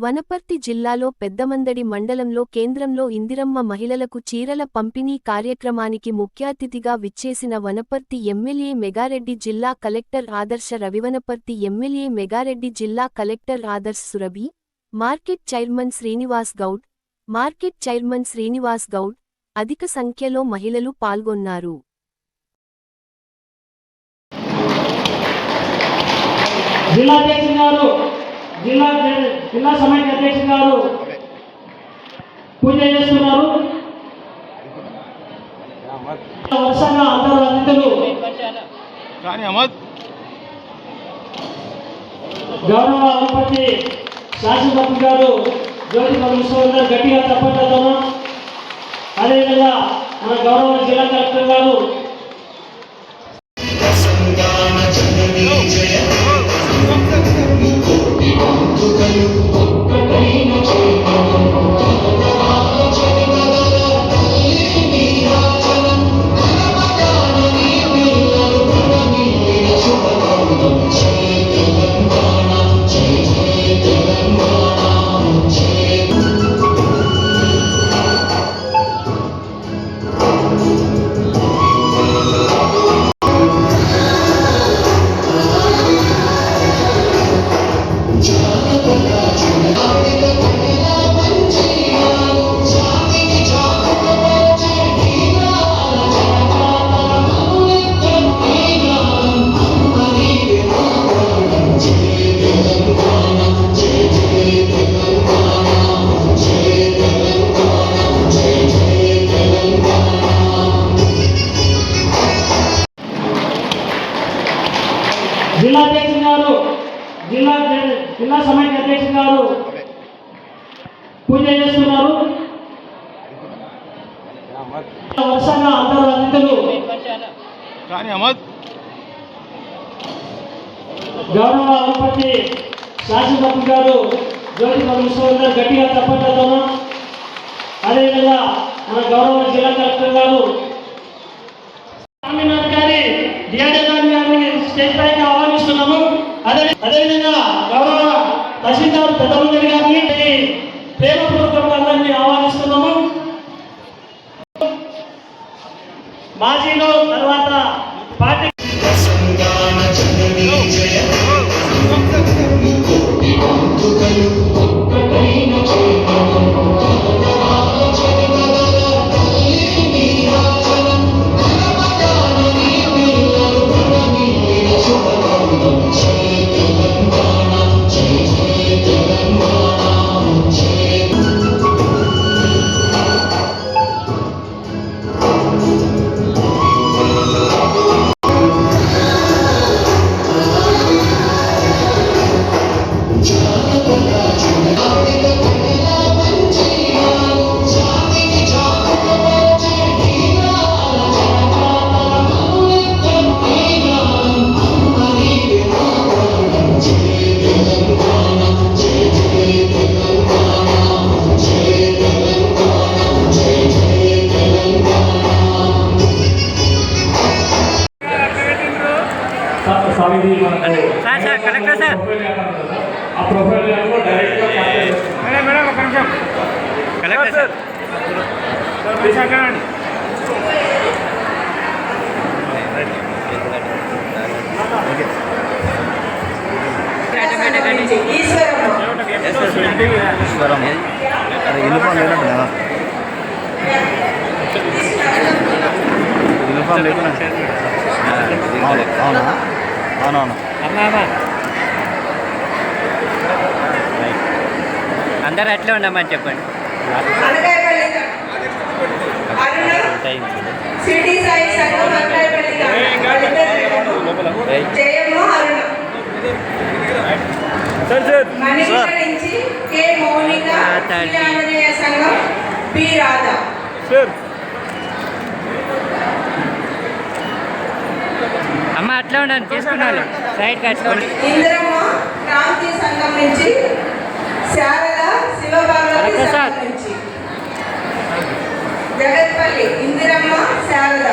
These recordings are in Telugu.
వనపర్తి జిల్లాలో పెద్దమందడి మండలంలో కేంద్రంలో ఇందిరమ్మ మహిళలకు చీరల పంపిణీ కార్యక్రమానికి ముఖ్యాతిథిగా విచ్చేసిన వనపర్తి ఎమ్మెల్యే మెగారెడ్డి జిల్లా కలెక్టర్ ఆదర్శ రవివనపర్తి ఎమ్మెల్యే మెగారెడ్డి జిల్లా collector Adarsh Surabhi market chairman Srinivas Goud market chairman Srinivas Goud అధిక సంఖ్యలో మహిళలు పాల్గొన్నారు. జిల్లా అధ్యక్షులు గారు జిల్లా జిల్లా సమైక్య అధ్యక్షులు గారు పూజ చేస్తున్నారు. వరుసగా అందరూ అతిథులు. గౌరవ వనపర్తి శాసనసభ్యులు గారు జ్యోతి విశ్వవిద్యాలయం గారు గట్టిగా తప్పట్లతో అదేవిధంగా మన గౌరవ జిల్లా కలెక్టర్ గారు జిల్లా జిల్లా సమైక్య అధ్యక్షులు గారు పూజ చేస్తున్నారు. వరుసగా అందరూ అతిథులు. గౌరవ వనపర్తి శాసనసభ్యులు గారు జ్యోతి విశ్వవిద్యాలయం గారు గట్టిగా తప్పట్లతో అదేవిధంగా మన గౌరవ జిల్లా కలెక్టర్ గారు. స్వామినాథ్ గారి డిఆర్ఏ గారిని స్టేజ్ పైకి అదే అదేవిధంగా గౌరవ తహసీల్దార్ పెద్దమందిరి గారిని ప్రేమపూర్వకంగా అందరినీ ఆహ్వానిస్తున్నాము. మాజీలో తర్వాత party sir sir collector sir ఆ ప్రొఫైల్ గారు డైరెక్ట్గా కాంటాక్ట్ మేడం మేడం ఒక నిమిషం కలెక్టర్ సార్ విశాఖనండి ఈశ్వరం అది యూనిఫామ్ లేనట్టు కదా యూనిఫామ్ లేకుండా అవును అవునా అవునవును. అందరు అట్లే ఉండమని చెప్పండి. కె మౌనిక సంఘం పి రాధా. అమ్మ అట్లా ఉండండి తీసుకున్నాను నుంచి జగత్పల్లి ఇందిరమ్మ శారద.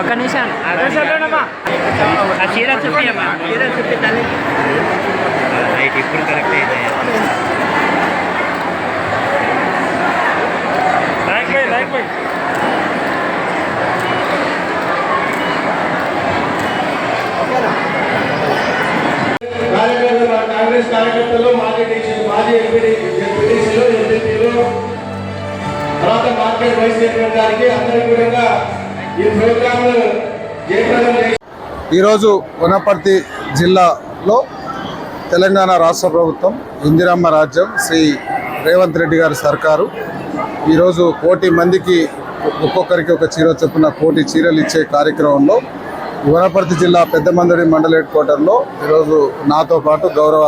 ఒక నిమిషం. ఆ చీర చూపియమ్మా చీర రైట్ ఇప్పుడు కరెక్ట్ అయితే తర్వాత వైస్ చైర్మన్ గారికి అందరికీ కూడా ఈ ప్రోగ్రామ్ జయప్రదం ఈరోజు వనపర్తి జిల్లాలో తెలంగాణ రాష్ట్ర ప్రభుత్వం ఇందిరమ్మ రాజ్యం శ్రీ రేవంత్ రెడ్డి గారి సర్కారు. ఈరోజు కోటి మందికి ఒక్కొక్కరికి ఒక చీర చొప్పున కోటి చీరలు ఇచ్చే కార్యక్రమంలో వనపర్తి జిల్లా పెద్దమందడి మండల హెడ్ క్వార్టర్లో ఈరోజు నాతో పాటు గౌరవ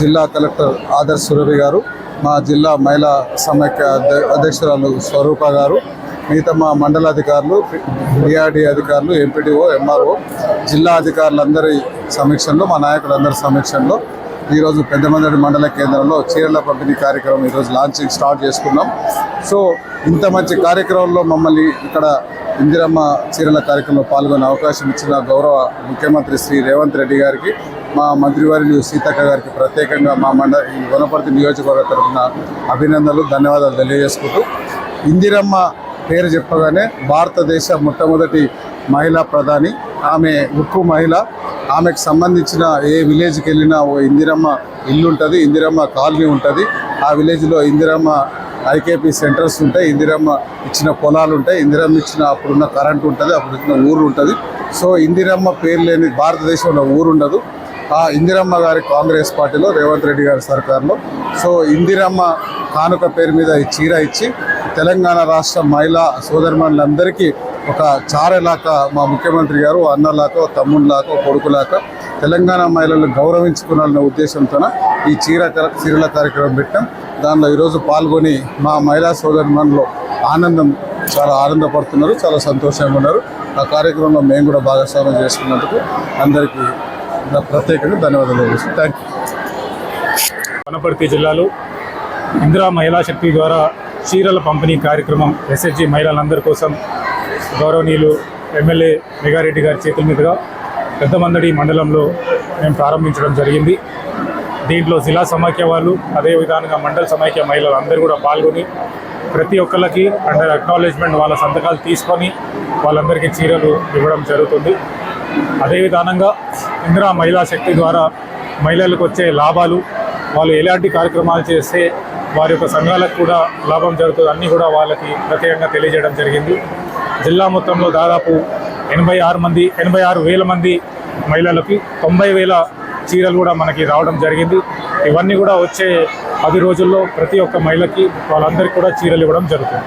జిల్లా కలెక్టర్ ఆదర్శ్ సురభి గారు మా జిల్లా మహిళా సమైక్య అధ్య- అధ్యక్షురాలు స్వరూప గారు మిగతా మా మండలాధికారులు డిఆర్డి అధికారులు ఎంపీడీఓ ఎంఆర్ఓ జిల్లా అధికారులందరి సమీక్షంలో మా నాయకులందరి సమీక్షంలో ఈరోజు పెద్దమందడి మండల కేంద్రంలో చీరల పంపిణీ కార్యక్రమం ఈరోజు లాంచింగ్ స్టార్ట్ చేసుకున్నాం. సో ఇంత మంచి కార్యక్రమంలో మమ్మల్ని ఇక్కడ ఇందిరమ్మ చీరల కార్యక్రమంలో పాల్గొనే అవకాశం ఇచ్చిన గౌరవ ముఖ్యమంత్రి శ్రీ రేవంత్ రెడ్డి గారికి మా మంత్రివారిని సీతక్క గారికి ప్రత్యేకంగా మా మండ ఈ వనపర్తి నియోజకవర్గ తరఫున అభినందనలు ధన్యవాదాలు తెలియజేసుకుంటూ ఇందిరమ్మ పేరు చెప్పగానే భారతదేశ మొట్టమొదటి మహిళా ప్రధాని ఆమె ఉక్కు మహిళ. ఆమెకు సంబంధించిన ఏ విలేజ్కి వెళ్ళినా ఓ ఇందిరమ్మ ఇల్లు ఉంటుంది ఇందిరమ్మ కాలనీ ఉంటుంది. ఆ విలేజ్లో ఇందిరమ్మ ఐకేపీ సెంటర్స్ ఉంటాయి ఇందిరమ్మ ఇచ్చిన పొలాలు ఉంటాయి ఇందిరమ్మ ఇచ్చిన అప్పుడున్న కరెంట్ ఉంటుంది అప్పుడు ఇచ్చిన ఊరు ఉంటుంది. సో ఇందిరమ్మ పేరు లేని భారతదేశంలో ఊరు ఉండదు. ఆ ఇందిరమ్మ గారి కాంగ్రెస్ పార్టీలో రేవంత్ రెడ్డి గారి సర్కార్లో. సో ఇందిరమ్మ కానుక పేరు మీద ఈ చీర ఇచ్చి తెలంగాణ రాష్ట్ర మహిళా సోదరిమణులందరికీ ఒక చారలాగా మా ముఖ్యమంత్రి గారు అన్నలాక తమ్ముళ్ళలాక కొడుకులాక తెలంగాణ మహిళలను గౌరవించుకున్నాలనే ఉద్దేశంతో ఈ చీర చీరల కార్యక్రమం పెట్టాం. దానిలో ఈరోజు పాల్గొని మా మహిళా సోదరిమణులు ఆనందం చాలా ఆనందపడుతున్నారు చాలా సంతోషంగా ఉన్నారు. ఆ కార్యక్రమంలో మేము కూడా భాగస్వామ్యం చేసుకున్నందుకు అందరికీ ప్రత్యేకంగా ధన్యవాదాలు థ్యాంక్ యూ వనపర్తి జిల్లాలో ఇందిరా మహిళా శక్తి ద్వారా చీరల పంపిణీ కార్యక్రమం ఎస్హెచ్జి మహిళలందరి కోసం గౌరవనీయులు ఎమ్మెల్యే మెగారెడ్డి గారి చేతుల మీదుగా పెద్దమందడి మండలంలో మేము ప్రారంభించడం జరిగింది. దీంట్లో జిల్లా సమాఖ్య వాళ్ళు అదే విధంగా మండల సమాఖ్య మహిళలు అందరూ కూడా పాల్గొని ప్రతి ఒక్కరికి అండర్ అక్నాలెడ్జ్మెంట్ వాళ్ళ సంతకాలు తీసుకొని వాళ్ళందరికీ చీరలు ఇవ్వడం జరుగుతుంది. అదే విధానంగా ఇందిరా మహిళా శక్తి ద్వారా మహిళలకు వచ్చే లాభాలు వాళ్ళు ఎలాంటి కార్యక్రమాలు చేస్తే వారి యొక్క సంఘాలకు కూడా లాభం జరుగుతుంది అన్నీ కూడా వాళ్ళకి ప్రత్యేకంగా తెలియజేయడం జరిగింది. జిల్లా మొత్తంలో దాదాపు ఎనభై ఆరు మంది ఎనభై ఆరు వేల మంది మహిళలకి తొంభై వేల చీరలు కూడా మనకి రావడం జరిగింది. ఇవన్నీ కూడా వచ్చే పది రోజుల్లో ప్రతి ఒక్క మహిళకి వాళ్ళందరికీ కూడా చీరలు ఇవ్వడం జరుగుతుంది.